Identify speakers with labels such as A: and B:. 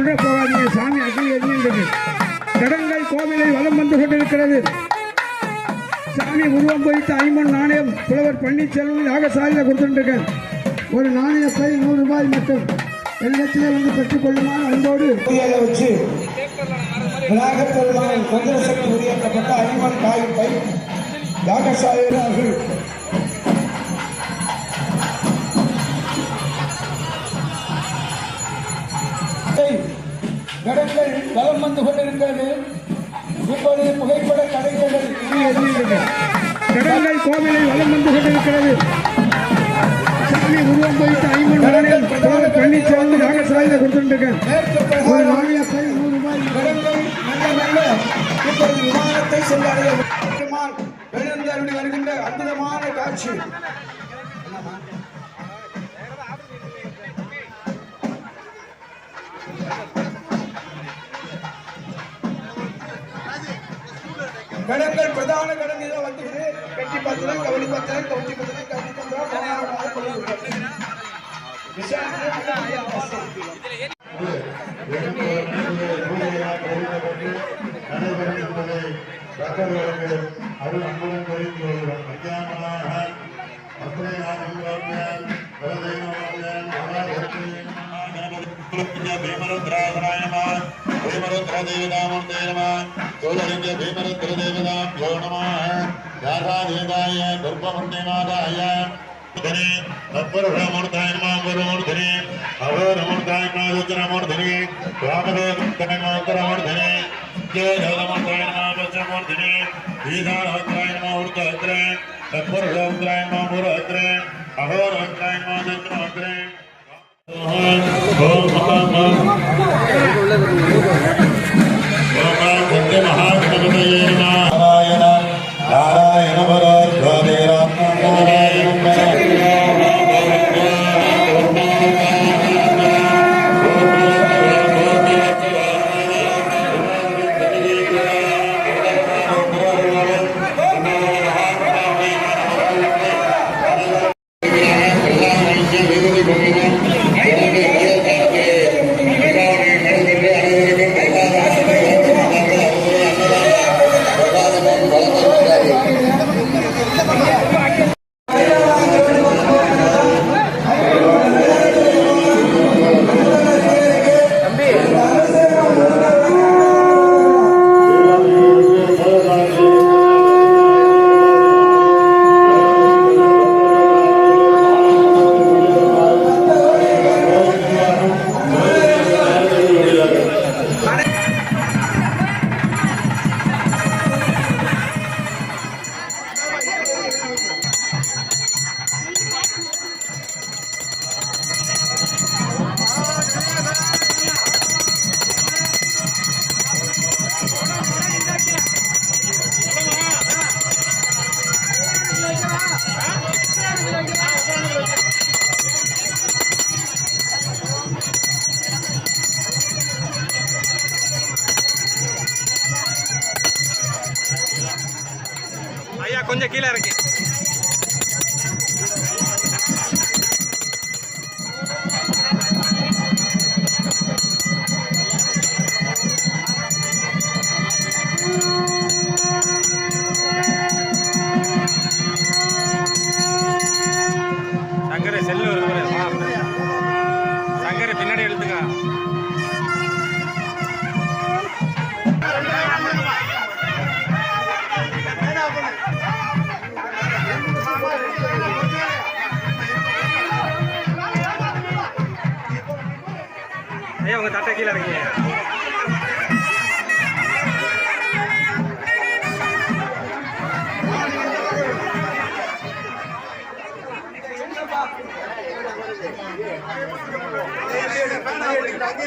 A: உள்ள போகாதீங்க சாமி அக்னி எரிஞ்சின்றது கடங்கள் கோவிலை வலம் வந்து கொண்டிருக்கிறது. சாமி உருவம் பொறித்த ஐம்பன் நாணயம் புலவர் பன்னீர்செல்வம் யாகசாலையில் கொடுத்துருக்கேன் ஒரு நாணயத்தை நூறு ரூபாய் மட்டும். என்னிடத்திலே வந்து பெற்றுக் கொள்ளுமாறு
B: அன்போடு வச்சு விநாயகர் பெருமான் மந்திர சக்தி உரியக்கப்பட்ட ஐம்பன் காயத்தை யாகசாலையினர்கள் கடன்கள் வலம் வந்து கொண்டிருக்கிறது. இப்போது புகைப்பட கலைஞர்கள்
A: கடங்கள் கோவிலை வலம் வந்து கொண்டிருக்கிறது. சாமி உருவம் பொறித்த ஐம்பன் நாணயம் புலவர் பன்னீர்செல்வம் யாகசாலையில் கொடுத்துருக்கேன் ஒரு
B: பிரகாரம்
A: நாணயத்தை நூறு ரூபாய்
B: கடன்கள் நல்ல நல்ல. இப்பொழுது விமானத்தை சென்றடைய பெருமான் எழுந்தருளி வருகின்ற அற்புதமான காட்சி. கடன்கள் பிரதான கடன் இதை வந்துகிறது கட்டி பத்திரம் கவனி பத்திரம் கவுட்டி பத்திரம் கவனி பத்திரம் பதினாறு கொள்ளுங்கள்
C: அருள் அன்புடன் தெரிந்து கொள்கிறோம் அஞ்சாமலாக ಆಸಾದೇವಾಯ ಗರ್ಭಮೂರ್ತಿನಾಥಾಯ ಧನಿ ತತ್ಪರಮೂರ್ತಾಯ ಗುರುಮೂರ್ಧನಿ ಅವರಮೂರ್ತಾಯ ರುದ್ರಮೂರ್ಧನಿ ವಾಮದೇವಮೂರ್ಧನಿ ಜಯಮೂರ್ತಾಯ ಪಶ್ಚಮೂರ್ಧನಿ ಈಶಾನಹತ್ರಾಯ ವೃತ್ತಹತ್ರ ತತ್ಪರಹತ್ರಾಯ ಗುರುಹತ್ರ ಅಹೋರಹತ್ರಾಯ ಚಂದ್ರಹತ್ರ ಓಂ
D: ಮಹಾಮ கொஞ்சம் கீழே உங்கள் தட்டை கீழே இறங்கிங்க
B: அங்கே